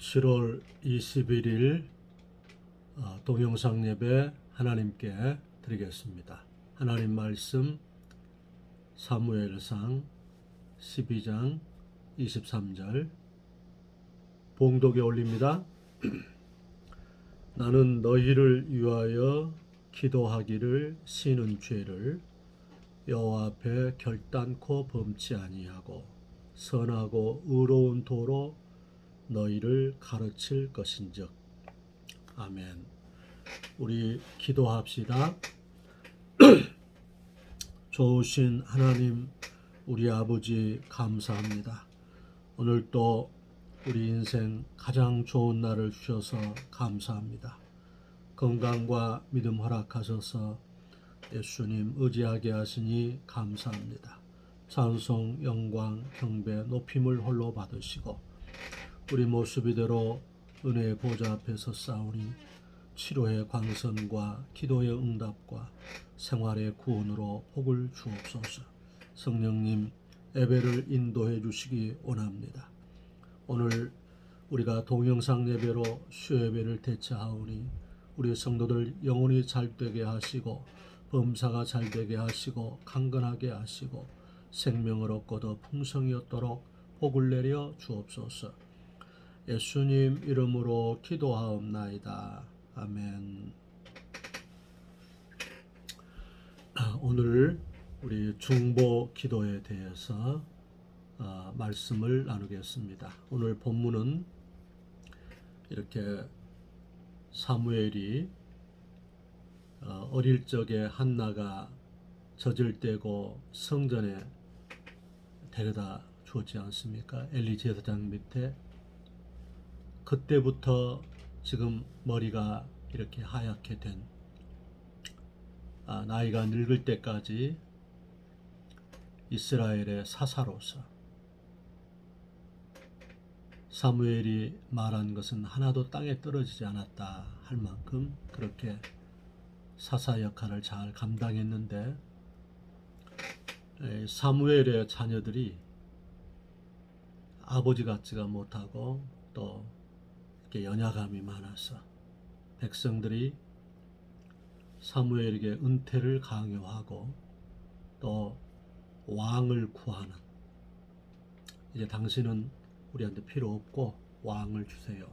7월 21일 어, 동영상 예배 하나님께 드리겠습니다. 하나님 말씀 사무엘상 12장 23절 봉독에 올립니다. 나는 너희를 위하여 기도하기를 쉬는 죄를 여호와 앞에 결단코 범치 아니하고 선하고 의로운 도로 너희를 가르칠 것인즉 아멘. 우리 기도합시다. 좋으신 하나님 우리 아버지 감사합니다. 오늘 또 우리 인생 가장 좋은 날을 주셔서 감사합니다. 건강과 믿음 허락하셔서 예수님 의지하게 하시니 감사합니다. 찬송, 영광, 경배, 높임을 홀로 받으시고 우리 모습 이대로 은혜의 보좌 앞에서 싸우니 치료의 광선과 기도의 응답과 생활의 구원으로 복을 주옵소서. 성령님 예배를 인도해 주시기 원합니다. 오늘 우리가 동영상 예배로 수예배를 대체하오니 우리 성도들 영혼이 잘 되게 하시고 범사가 잘 되게 하시고 강건하게 하시고 생명을 얻고 더 풍성히 얻도록 복을 내려 주옵소서. 예수님 이름으로 기도하옵나이다. 아멘. 아, 오늘 우리 중보 기도에 대해서 어, 말씀을 나누겠습니다. 오늘 본문은 이렇게 사무엘이 어, 어릴 적에 한나가 젖을 떼고 성전에 데려다 주었지 않습니까? 엘리 제사장 밑에 그때부터 지금 머리가 이렇게 하얗게 된 아, 나이가 늙을 때까지 이스라엘의 사사로서 사무엘이 말한 것은 하나도 땅에 떨어지지 않았다 할 만큼 그렇게 사사 역할을 잘 감당했는데 에, 사무엘의 자녀들이 아버지 같지가 못하고 또 이렇게 연약함이 많아서 백성들이 사무엘에게 은퇴를 강요하고 또 왕을 구하는 이제 당신은 우리한테 필요 없고 왕을 주세요.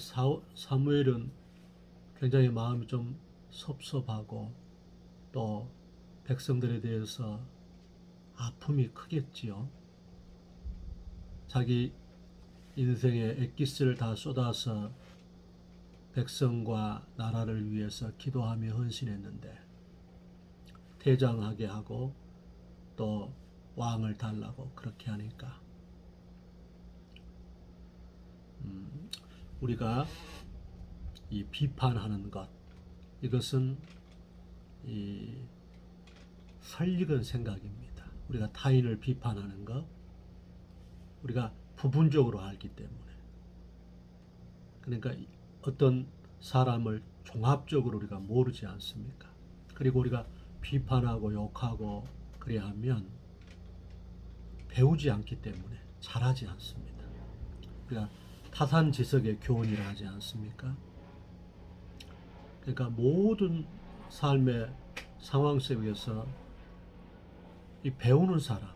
사, 사무엘은 굉장히 마음이 좀 섭섭하고 또 백성들에 대해서 아픔이 크겠지요. 자기 인생의 엑기스를 다 쏟아서 백성과 나라를 위해서 기도하며 헌신했는데 퇴장하게 하고 또 왕을 달라고 그렇게 하니까 음, 우리가 이 비판하는 것 이것은 이 설익은 생각입니다. 우리가 타인을 비판하는 것 우리가 부분적으로 알기 때문에 그러니까 어떤 사람을 종합적으로 우리가 모르지 않습니까? 그리고 우리가 비판하고 욕하고 그래야 하면 배우지 않기 때문에 잘하지 않습니다. 우리가 타산지석의 교훈이라 하지 않습니까? 그러니까 모든 삶의 상황 속에서 이 배우는 사람,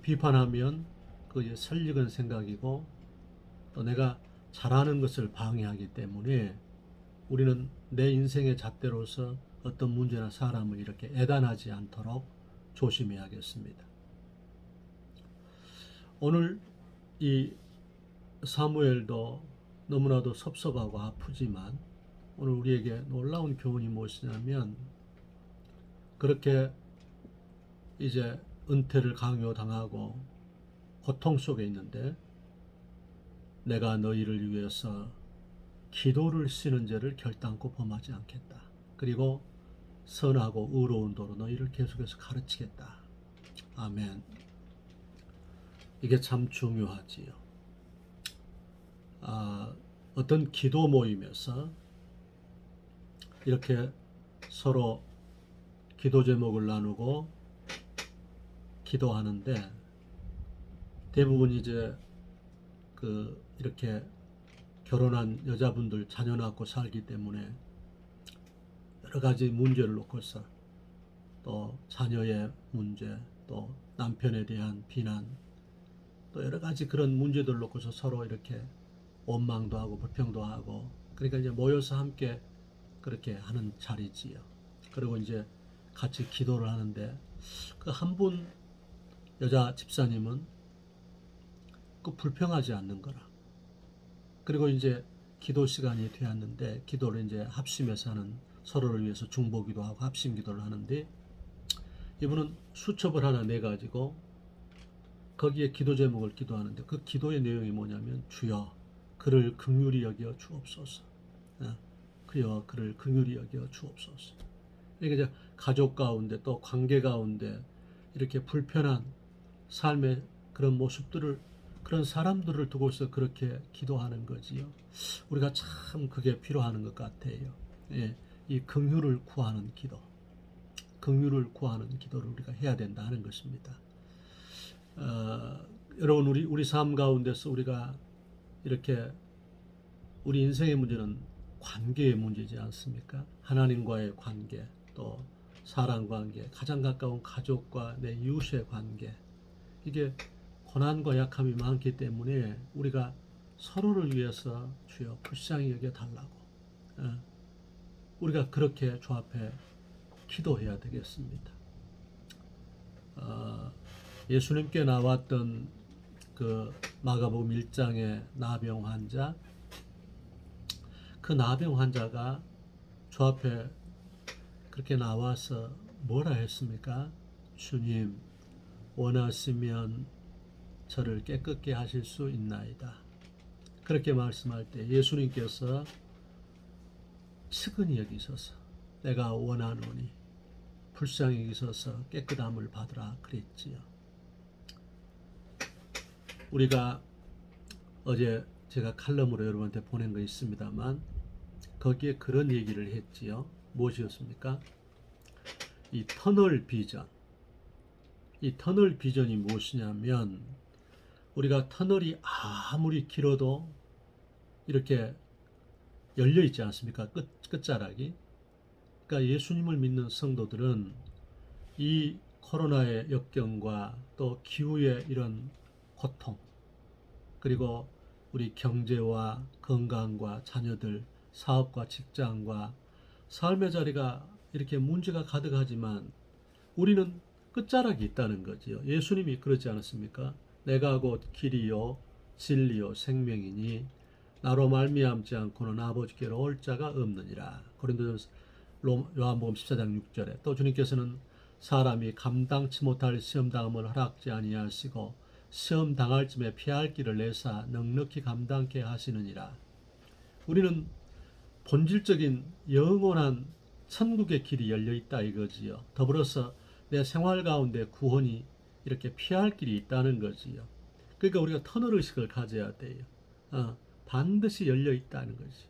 비판하면 그게 설익은 생각이고 또 내가 잘하는 것을 방해하기 때문에 우리는 내 인생의 잣대로서 어떤 문제나 사람을 이렇게 애단하지 않도록 조심해야겠습니다. 오늘 이 사무엘도 너무나도 섭섭하고 아프지만 오늘 우리에게 놀라운 교훈이 무엇이냐면 그렇게 이제 은퇴를 강요당하고 고통 속에 있는데 내가 너희를 위해서 기도를 쓰는 죄를 결단코 범하지 않겠다. 그리고 선하고 의로운 도로 너희를 계속해서 가르치겠다. 아멘. 이게 참 중요하지요. 아, 어떤 기도 모임에서 이렇게 서로 기도 제목을 나누고 기도하는데 대부분 이제 그 이렇게 결혼한 여자분들 자녀 낳고 살기 때문에 여러 가지 문제를 놓고서 또 자녀의 문제, 또 남편에 대한 비난, 또 여러 가지 그런 문제들 놓고서 서로 이렇게 원망도 하고 불평도 하고. 그러니까 이제 모여서 함께 그렇게 하는 자리지요. 그리고 이제 같이 기도를 하는데 그 한 분 여자 집사님은 그 불평하지 않는 거라. 그리고 이제 기도 시간이 되었는데 기도를 이제 합심해서 하는 서로를 위해서 중보기도 하고 합심 기도를 하는데 이분은 수첩을 하나 내 가지고 거기에 기도 제목을 기도하는데 그 기도의 내용이 뭐냐면 주여 그를 긍휼히 여겨 주옵소서. 어, 그여 그를 긍휼히 여겨 주옵소서. 이게 이제 가족 가운데 또 관계 가운데 이렇게 불편한 삶의 그런 모습들을 그런 사람들을 두고서 그렇게 기도하는 거지요. 우리가 참 그게 필요하는 것 같아요. 예, 이 긍휼을 구하는 기도, 긍휼을 구하는 기도를 우리가 해야 된다 하는 것입니다. 어, 여러분 우리 우리 삶 가운데서 우리가 이렇게 우리 인생의 문제는 관계의 문제지 않습니까? 하나님과의 관계, 또 사람 관계, 가장 가까운 가족과 내 이웃의 관계. 이게 고난과 약함이 많기 때문에 우리가 서로를 위해서 주여 불쌍히 여겨 달라고. 예. 우리가 그렇게 주 앞에 기도해야 되겠습니다. 어, 예수님께 나왔던 그 마가복음 1장의 나병 환자 그 나병 환자가 주 앞에 그렇게 나와서 뭐라 했습니까? 주님 원하시면 저를 깨끗게 하실 수 있나이다. 그렇게 말씀할 때 예수님께서 측은히 여기셔서 내가 원하노니 불쌍히 여기셔서 깨끗함을 받으라 그랬지요. 우리가 어제 제가 칼럼으로 여러분한테 보낸 거 있습니다만 거기에 그런 얘기를 했지요. 무엇이었습니까? 이 터널 비전. 이 터널 비전이 무엇이냐면 우리가 터널이 아무리 길어도 이렇게 열려 있지 않습니까? 끝 끝자락이. 그러니까 예수님을 믿는 성도들은 이 코로나의 역경과 또 기후의 이런 고통 그리고 우리 경제와 건강과 자녀들 사업과 직장과 삶의 자리가 이렇게 문제가 가득하지만 우리는 끝자락이 있다는 거지요. 예수님이 그러지 않았습니까? 내가 곧 길이요 진리요 생명이니 나로 말미암지 않고는 아버지께로 올 자가 없느니라. 고린도전서 요한복음 14장 6절에 또 주님께서는 사람이 감당치 못할 시험 당함을 허락지 아니하시고 시험 당할 쯤에 피할 길을 내사 넉넉히 감당케 하시느니라. 우리는 본질적인 영원한 천국의 길이 열려 있다 이거지요. 더불어서 내 생활 가운데 구원이 이렇게 피할 길이 있다는 거지요. 그러니까 우리가 터널 의식을 가져야 돼요. 어, 반드시 열려 있다는 거지.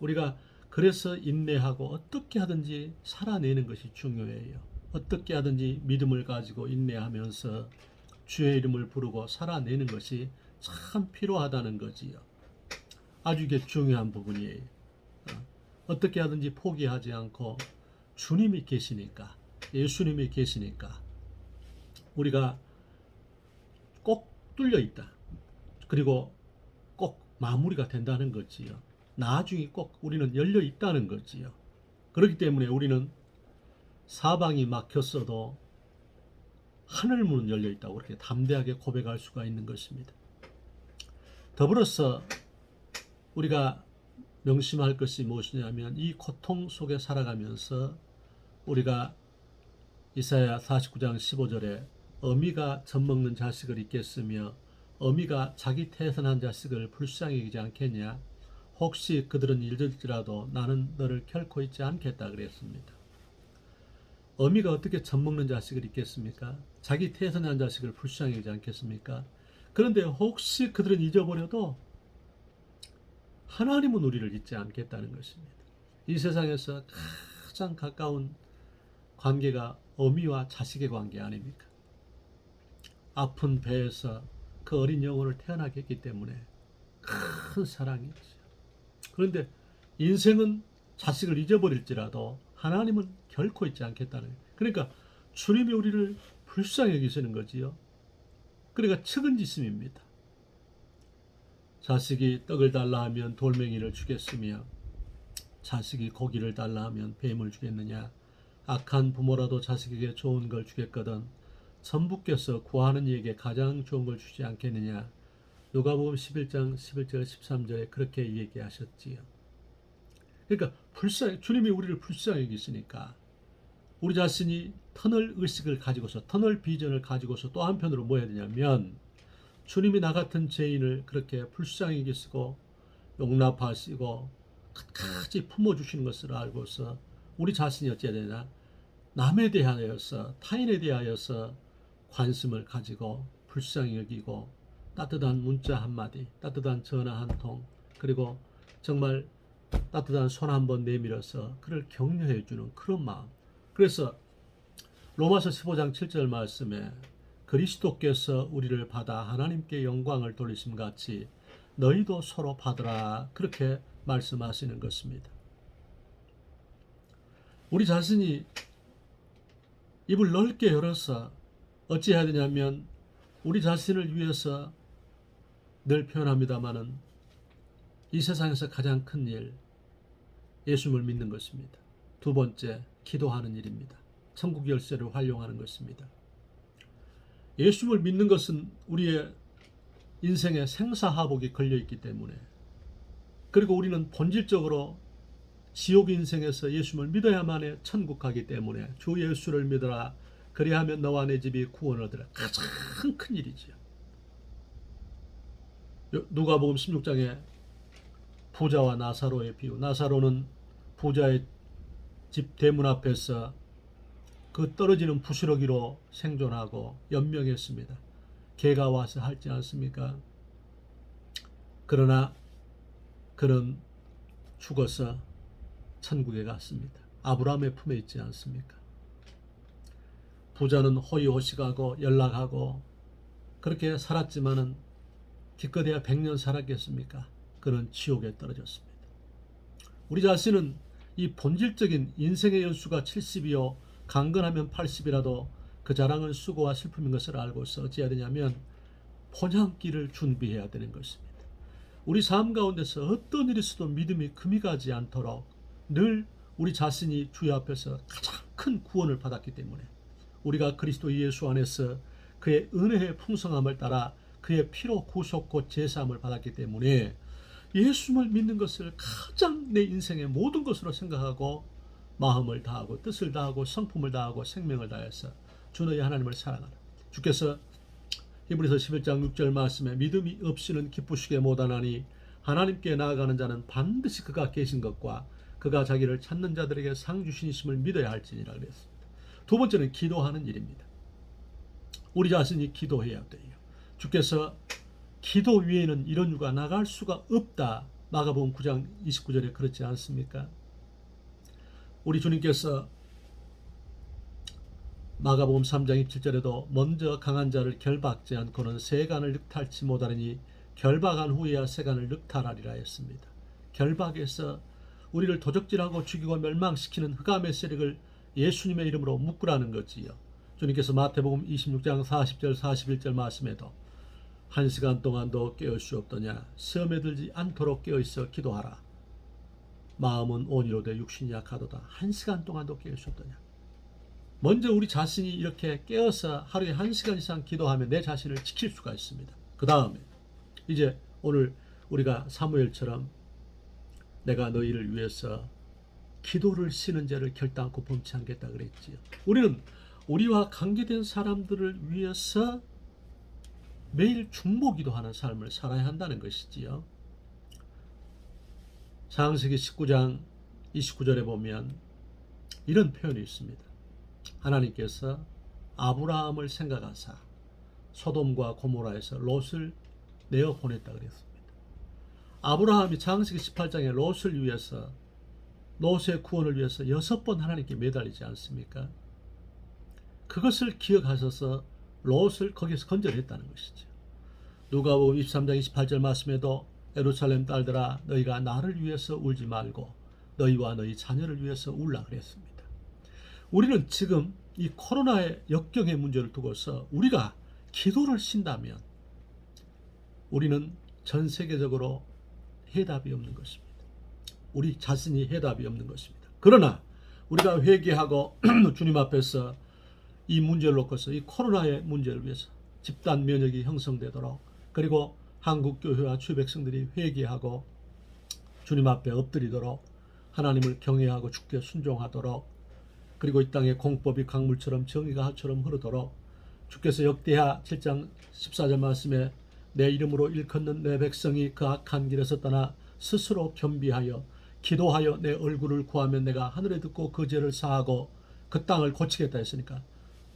우리가 그래서 인내하고 어떻게 하든지 살아내는 것이 중요해요. 어떻게 하든지 믿음을 가지고 인내하면서 주의 이름을 부르고 살아내는 것이 참 필요하다는 거지요. 아주 이게 중요한 부분이에요. 어, 떻게 하든지 포기하지 않고 주님이 계시니까, 예수님이 계시니까 우리가 꼭 뚫려 있다. 그리고 꼭 마무리가 된다는 거지요. 나중에 꼭 우리는 열려 있다는 거지요. 그렇기 때문에 우리는 사방이 막혔어도 하늘 문은 열려 있다고 그렇게 담대하게 고백할 수가 있는 것입니다. 더불어서 우리가 명심할 것이 무엇이냐면 이 고통 속에 살아가면서 우리가 이사야 49장 15절에 어미가 젖먹는 자식을 잊겠으며 어미가 자기 태산한 자식을 불쌍히 여기지 않겠냐 혹시 그들은 잃을지라도 나는 너를 결코 잊지 않겠다 그랬습니다. 어미가 어떻게 젖먹는 자식을 잊겠습니까? 자기 태산한 자식을 불쌍히 여기지 않겠습니까? 그런데 혹시 그들은 잊어버려도 하나님은 우리를 잊지 않겠다는 것입니다. 이 세상에서 가장 가까운 관계가 어미와 자식의 관계 아닙니까? 아픈 배에서 그 어린 영혼을 태어나게 했기 때문에 큰 사랑이지요. 그런데 인생은 자식을 잊어버릴지라도 하나님은 결코 잊지 않겠다는 거예요. 그러니까 주님이 우리를 불쌍히 여기시는 거지요. 그러니까 측은지심입니다. 자식이 떡을 달라 하면 돌멩이를 주겠으며 자식이 고기를 달라 하면 뱀을 주겠느냐 악한 부모라도 자식에게 좋은 걸 주겠거든 전부께서 구하는 이에게 가장 좋은 걸 주지 않겠느냐 누가복음 11장 11절 13절에 그렇게 얘기하셨지요. 그러니까 불쌍 주님이 우리를 불쌍히 여기시니까 우리 자신이 터널 의식을 가지고서 터널 비전을 가지고서 또 한편으로 뭐 해야 되냐면 주님이 나 같은 죄인을 그렇게 불쌍히 여기시고 용납하시고 끝까지 품어주시는 것을 알고서 우리 자신이 어찌해야 되나 남에 대하여서 타인에 대하여서 관심을 가지고 불쌍히 여기고 따뜻한 문자 한마디 따뜻한 전화 한 통 그리고 정말 따뜻한 손 한 번 내밀어서 그를 격려해 주는 그런 마음 그래서 로마서 15장 7절 말씀에 그리스도께서 우리를 받아 하나님께 영광을 돌리심 같이 너희도 서로 받으라 그렇게 말씀하시는 것입니다. 우리 자신이 입을 넓게 열어서 어찌해야 되냐면 우리 자신을 위해서 늘 표현합니다마는 이 세상에서 가장 큰 일, 예수님을 믿는 것입니다. 두 번째, 기도하는 일입니다. 천국 열쇠를 활용하는 것입니다. 예수님을 믿는 것은 우리의 인생의 생사하복이 걸려 있기 때문에 그리고 우리는 본질적으로 지옥 인생에서 예수님을 믿어야만에 천국 가기 때문에 주 예수를 믿어라 그리하면 너와 내 집이 구원을 얻으라 가장 큰 일이지요. 누가복음 16장에 부자와 나사로의 비유 나사로는 부자의 집 대문 앞에서 그 떨어지는 부스러기로 생존하고 연명했습니다. 개가 와서 할지 않습니까? 그러나 그는 죽어서 천국에 갔습니다. 아브라함의 품에 있지 않습니까? 부자는 호의호식하고 연락하고 그렇게 살았지만은 기껏해야 100년 살았겠습니까? 그는 지옥에 떨어졌습니다. 우리 자신은 이 본질적인 인생의 연수가 70이요 강건하면 80이라도 그 자랑은 수고와 슬픔인 것을 알고서 어찌해야 되냐면 본향기를 준비해야 되는 것입니다. 우리 삶 가운데서 어떤 일이 있어도 믿음이 금이 가지 않도록 늘 우리 자신이 주여 앞에서 가장 큰 구원을 받았기 때문에 우리가 그리스도 예수 안에서 그의 은혜의 풍성함을 따라 그의 피로 구속고 제사함을 받았기 때문에 예수를 믿는 것을 가장 내 인생의 모든 것으로 생각하고 마음을 다하고 뜻을 다하고 성품을 다하고 생명을 다해서 주 너희 하나님을 사랑하라. 주께서 히브리서 11장 6절 말씀에 믿음이 없이는 기쁘시게 못하나니 하나님께 나아가는 자는 반드시 그가 계신 것과 그가 자기를 찾는 자들에게 상 주시심을 믿어야 할지니라 그랬습니다. 두 번째는 기도하는 일입니다. 우리 자신이 기도해야 돼요. 주께서 기도 위에는 이런 유가 나갈 수가 없다. 마가복음 9장 29절에 그렇지 않습니까? 우리 주님께서 마가복음 3장 27절에도 먼저 강한 자를 결박지 않고는 세간을 늑탈치 못하리니 결박한 후에야 세간을 늑탈하리라 했습니다. 결박에서 우리를 도적질하고 죽이고 멸망시키는 흑암의 세력을 예수님의 이름으로 묶으라는 거지요. 주님께서 마태복음 26장 40절 41절 말씀에도 한 시간 동안도 깨울 수 없더냐 시험에 들지 않도록 깨어 있어 기도하라. 마음은 온이로 돼 육신이 약하도다. 한 시간 동안도 깨울 수 없더냐. 먼저 우리 자신이 이렇게 깨어서 하루에 한 시간 이상 기도하면 내 자신을 지킬 수가 있습니다. 그 다음에 이제 오늘 우리가 사무엘처럼 내가 너희를 위해서 기도를 쉬는 자를 결단코 범치 않겠다 그랬지요. 우리는 우리와 관계된 사람들을 위해서 매일 중보 기도하는 삶을 살아야 한다는 것이지요. 창세기 19장 29절에 보면 이런 표현이 있습니다. 하나님께서 아브라함을 생각하사 소돔과 고모라에서 롯을 내어 보냈다 그랬습니다. 아브라함이 창세기 18장에 롯을 위해서 롯의 구원을 위해서 여섯 번 하나님께 매달리지 않습니까? 그것을 기억하셔서 롯을 거기서 건져냈다는 것이죠. 누가복음 23장 28절 말씀에도 에루살렘 딸들아 너희가 나를 위해서 울지 말고 너희와 너희 자녀를 위해서 울라 그랬습니다. 우리는 지금 이 코로나의 역경의 문제를 두고서 우리가 기도를 신다면 우리는 전 세계적으로 해답이 없는 것입니다. 우리 자신이 해답이 없는 것입니다. 그러나 우리가 회개하고 주님 앞에서 이 문제를 놓고서 이 코로나의 문제를 위해서 집단 면역이 형성되도록 그리고 한국 교회와 주 백성들이 회개하고 주님 앞에 엎드리도록 하나님을 경외하고 주께 순종하도록 그리고 이 땅에 공법이 강물처럼 정의가 하처럼 흐르도록 주께서 역대하 7장 14절 말씀에 내 이름으로 일컫는 내 백성이 그 악한 길에서 떠나 스스로 겸비하여 기도하여 내 얼굴을 구하면 내가 하늘에 듣고 그 죄를 사하고 그 땅을 고치겠다 했으니까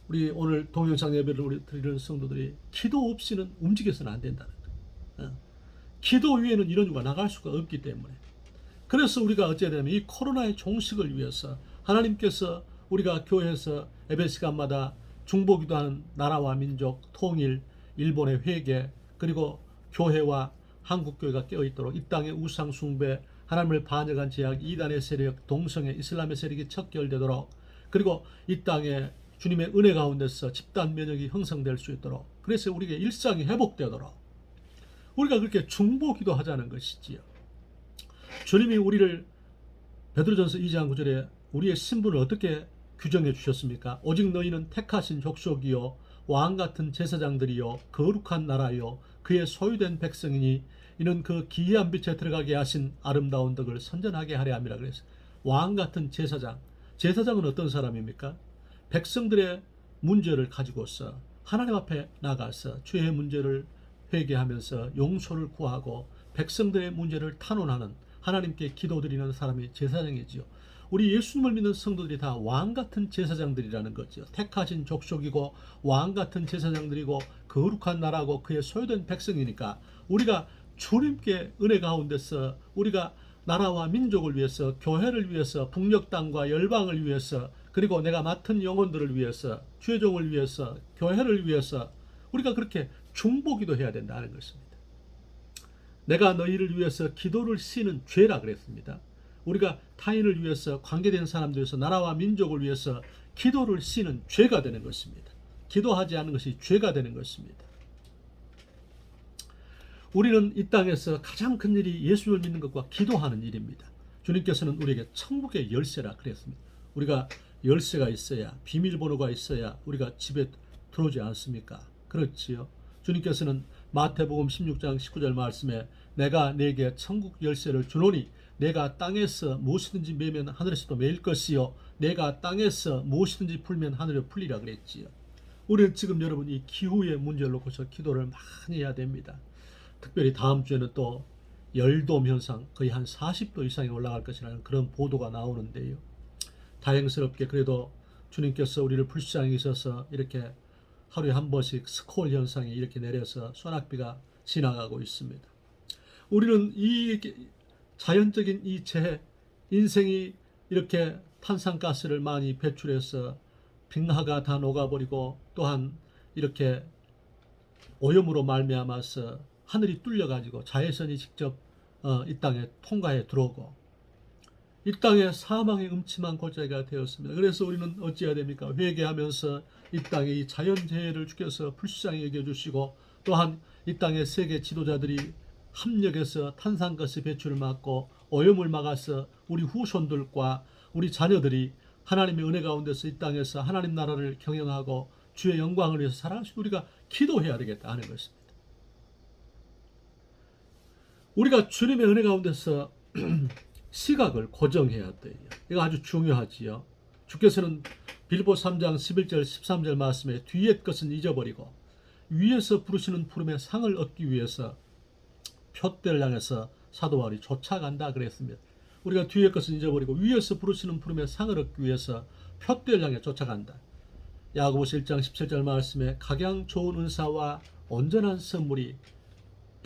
우리 오늘 동영상 예배를 우리 드리는 성도들이 기도 없이는 움직여서는 안 된다는 거예요. 어. 기도 위에는 이런 유가 나갈 수가 없기 때문에 그래서 우리가 어찌해야 되냐면 이 코로나의 종식을 위해서 하나님께서 우리가 교회에서 예배 시간마다 중보기도하는 나라와 민족 통일, 일본의 회개 그리고 교회와 한국 교회가 깨어 있도록 이 땅의 우상 숭배, 하나님을 반역한 제약, 이단의 세력, 동성애, 이슬람의 세력이 척결되도록 그리고 이 땅에 주님의 은혜 가운데서 집단 면역이 형성될 수 있도록 그래서 우리에게 일상이 회복되도록 우리가 그렇게 중보기도 하자는 것이지요. 주님이 우리를 베드로전서 2장 9절에 우리의 신분을 어떻게 규정해 주셨습니까? 오직 너희는 택하신 족속이요 왕 같은 제사장들이요 거룩한 나라요 그의 소유된 백성이니 이는 그 기이한 빛에 들어가게 하신 아름다운 덕을 선전하게 하려 함이라 그래서 왕 같은 제사장 제사장은 어떤 사람입니까? 백성들의 문제를 가지고서 하나님 앞에 나가서 죄의 문제를 회개하면서 용서를 구하고 백성들의 문제를 탄원하는 하나님께 기도드리는 사람이 제사장이지요. 우리 예수님을 믿는 성도들이 다 왕 같은 제사장들이라는 거죠. 택하신 족속이고 왕 같은 제사장들이고 거룩한 나라고 그의 소유된 백성이니까 우리가 주님께 은혜 가운데서 우리가 나라와 민족을 위해서 교회를 위해서 북녘 땅과 열방을 위해서 그리고 내가 맡은 영혼들을 위해서 죄종을 위해서 교회를 위해서 우리가 그렇게 중보기도 해야 된다는 것입니다. 내가 너희를 위해서 기도를 쓰는 죄라 그랬습니다. 우리가 타인을 위해서 관계된 사람들 위해서 나라와 민족을 위해서 기도를 쓰는 죄가 되는 것입니다. 기도하지 않은 것이 죄가 되는 것입니다. 우리는 이 땅에서 가장 큰 일이 예수를 믿는 것과 기도하는 일입니다. 주님께서는 우리에게 천국의 열쇠라 그랬습니다. 우리가 열쇠가 있어야 비밀번호가 있어야 우리가 집에 들어오지 않습니까? 그렇지요. 주님께서는 마태복음 16장 19절 말씀에 내가 내게 천국 열쇠를 주노니 내가 땅에서 무엇이든지 매면 하늘에서도 매일 것이요 내가 땅에서 무엇이든지 풀면 하늘에 풀리라 그랬지요. 우리는 지금 여러분 이 기후의 문제를 놓고서 기도를 많이 해야 됩니다. 특별히 다음 주에는 또 열돔 현상 거의 한 40도 이상이 올라갈 것이라는 그런 보도가 나오는데요. 다행스럽게 그래도 주님께서 우리를 불쌍히 있어서 이렇게 하루에 한 번씩 스콜 현상이 이렇게 내려서 소낙비가 지나가고 있습니다. 우리는 이 자연적인 이 재해, 인생이 이렇게 탄산가스를 많이 배출해서 빙하가 다 녹아버리고 또한 이렇게 오염으로 말미암아서 하늘이 뚫려가지고 자외선이 직접 어, 이 땅에 통과해 들어오고 이 땅에 사망의 음침한 골짜기가 되었습니다. 그래서 우리는 어찌해야 됩니까? 회개하면서 이 땅에 이 자연재해를 주께서 불쌍히 여겨주시고 또한 이 땅의 세계 지도자들이 합력해서 탄산가스 배출을 막고 오염을 막아서 우리 후손들과 우리 자녀들이 하나님의 은혜 가운데서 이 땅에서 하나님 나라를 경영하고 주의 영광을 위해서 살아갈 수 우리가 기도해야 되겠다 하는 것입니다. 우리가 주님의 은혜 가운데서 시각을 고정해야 돼요. 이거 아주 중요하지요. 주께서는 빌보 3장 11절 13절 말씀에 뒤의 것은 잊어버리고 위에서 부르시는 부름의 상을 얻기 위해서 표대를 향해서 사도 바울이 쫓아간다 그랬습니다. 우리가 뒤의 것은 잊어버리고 위에서 부르시는 부름의 상을 얻기 위해서 표대를 향해 쫓아간다. 야고보서 1장 17절 말씀에 각양 좋은 은사와 온전한 선물이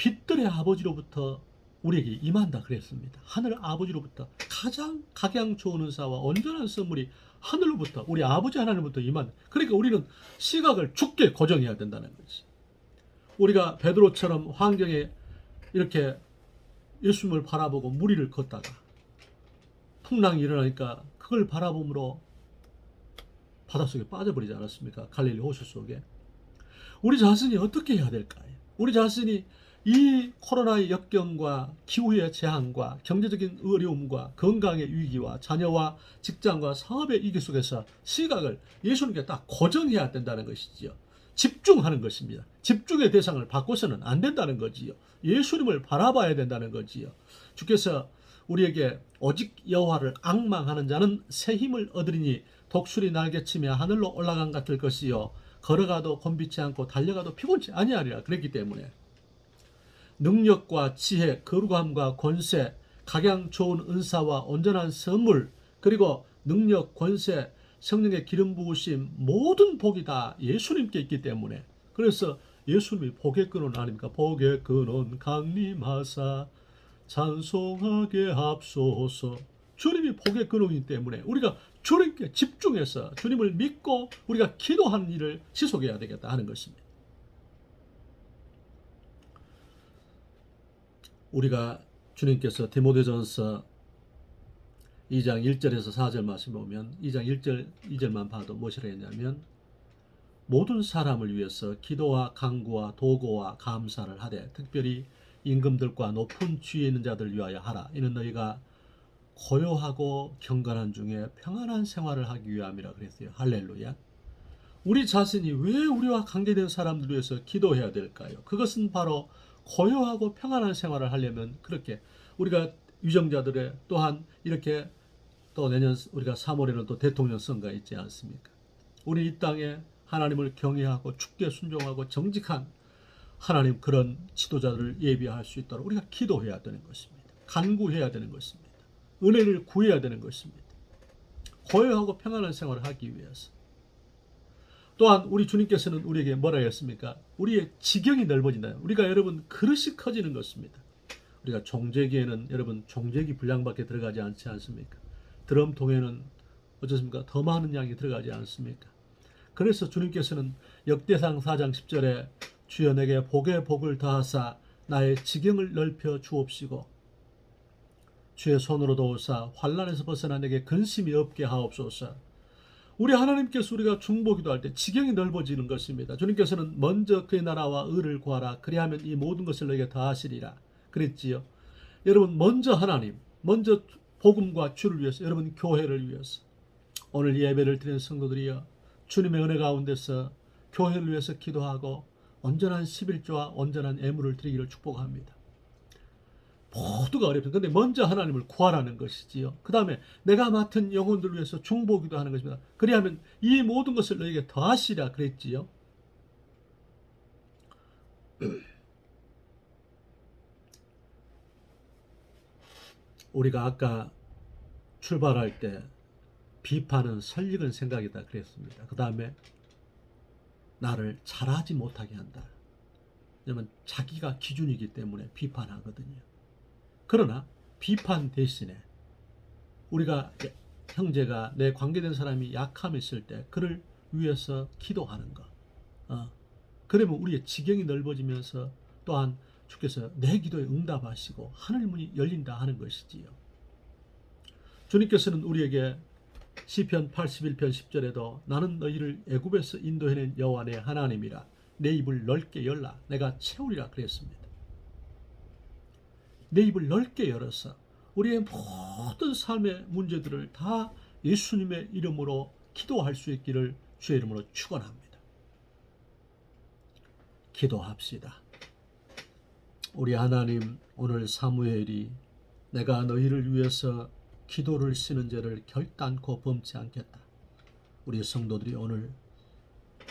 빛들의 아버지로부터 우리에게 임한다 그랬습니다. 하늘 아버지로부터 가장 각양 좋은 은사와 온전한 선물이 하늘로부터 우리 아버지 하나님부터 임한. 그러니까 우리는 시각을 죽게 고정해야 된다는 거지. 우리가 베드로처럼 환경에 이렇게 예수님을 바라보고 무리를 걷다가 풍랑이 일어나니까 그걸 바라봄으로 바닷속에 빠져버리지 않았습니까? 갈릴리 호수 속에. 우리 자신이 어떻게 해야 될까요? 우리 자신이 이 코로나의 역경과 기후의 재앙과 경제적인 어려움과 건강의 위기와 자녀와 직장과 사업의 위기 속에서 시각을 예수님께 딱 고정해야 된다는 것이지요. 집중하는 것입니다. 집중의 대상을 바꿔서는 안 된다는 거지요. 예수님을 바라봐야 된다는 거지요. 주께서 우리에게 오직 여호와를 악망하는 자는 새 힘을 얻으리니 독수리 날개치며 하늘로 올라간 같을 것이요 걸어가도 곤비치 않고 달려가도 피곤치 아니하리라 그랬기 때문에 능력과 지혜, 거룩함과 권세, 각양 좋은 은사와 온전한 선물, 그리고 능력, 권세, 성령의 기름 부으심 모든 복이 다 예수님께 있기 때문에 그래서 예수님이 복의 근원 아닙니까? 복의 근원 강림하사 찬송하게 합소서 주님이 복의 근원이기 때문에 우리가 주님께 집중해서 주님을 믿고 우리가 기도하는 일을 지속해야 되겠다 하는 것입니다. 우리가 주님께서 디모데전서 2장 1절에서 4절 말씀 보면 2장 1절 2절만 봐도 무엇이라 했냐면 모든 사람을 위해서 기도와 강구와 도고와 감사를 하되 특별히 임금들과 높은 지위에 있는 자들 위하여 하라. 이는 너희가 고요하고 경건한 중에 평안한 생활을 하기 위함이라 그랬어요. 할렐루야. 우리 자신이 왜 우리와 관계된 사람들 위해서 기도해야 될까요? 그것은 바로 고요하고 평안한 생활을 하려면 그렇게 우리가 유정자들의 또한 이렇게 또 내년 우리가 3월에는 또 대통령 선거가 있지 않습니까? 우리 이 땅에 하나님을 경외하고 축계 순종하고 정직한 하나님 그런 지도자들을 예비할 수 있도록 우리가 기도해야 되는 것입니다. 간구해야 되는 것입니다. 은혜를 구해야 되는 것입니다. 고요하고 평안한 생활을 하기 위해서. 또한 우리 주님께서는 우리에게 뭐라 했습니까? 우리의 지경이 넓어진다. 우리가 여러분 그릇이 커지는 것입니다. 우리가 종제기에는 여러분 종제기 분량밖에 들어가지 않지 않습니까? 드럼통에는 어떻습니까? 더 많은 양이 들어가지 않습니까? 그래서 주님께서는 역대상 4장 10절에 주여 내게 복의 복을 더하사 나의 지경을 넓혀 주옵시고 주의 손으로 도우사 환란에서 벗어나 내게 근심이 없게 하옵소서. 우리 하나님께서 우리가 중보기도 할 때 지경이 넓어지는 것입니다. 주님께서는 먼저 그의 나라와 의를 구하라. 그리하면 이 모든 것을 너에게 더하시리라. 그랬지요. 여러분 먼저 하나님, 먼저 복음과 주를 위해서, 여러분 교회를 위해서 오늘 예배를 드리는 성도들이여 주님의 은혜 가운데서 교회를 위해서 기도하고 온전한 11조와 온전한 애물을 드리기를 축복합니다. 모두가 어렵습니다. 근데 먼저 하나님을 구하라는 것이지요. 그 다음에 내가 맡은 영혼들 위해서 중보기도 하는 것입니다. 그리하면 이 모든 것을 너에게 더하시라 그랬지요. 우리가 아까 출발할 때 비판은 설익은 생각이다 그랬습니다. 그 다음에 나를 잘하지 못하게 한다. 왜냐면 자기가 기준이기 때문에 비판하거든요. 그러나 비판 대신에 우리가 형제가 내 관계된 사람이 약함 있을 때 그를 위해서 기도하는 것. 어. 그러면 우리의 지경이 넓어지면서 또한 주께서 내 기도에 응답하시고 하늘 문이 열린다 하는 것이지요. 주님께서는 우리에게 시편 81편 10절에도 나는 너희를 애굽에서 인도해낸 여호와 내 하나님이라 내 입을 넓게 열라 내가 채우리라 그랬습니다. 내 입을 넓게 열어서 우리의 모든 삶의 문제들을 다 예수님의 이름으로 기도할 수 있기를 주의 이름으로 축원합니다. 기도합시다. 우리 하나님 오늘 사무엘이 내가 너희를 위해서 기도를 쓰는 죄를 결단코 범치 않겠다. 우리 성도들이 오늘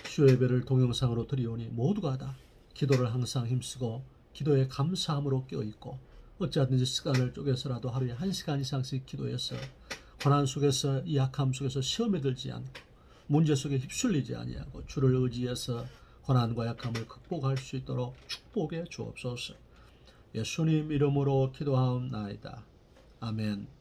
주예배를 동영상으로 드리오니 모두가 다 기도를 항상 힘쓰고 기도에 감사함으로 깨어있고 어찌하든지 시간을 쪼개서라도 하루에 한 시간 이상씩 기도해서 고난 속에서 이 약함 속에서 시험에 들지 않고 문제 속에 휩쓸리지 아니하고 주를 의지해서 고난과 약함을 극복할 수 있도록 축복해 주옵소서. 예수님 이름으로 기도하옵나이다. 아멘.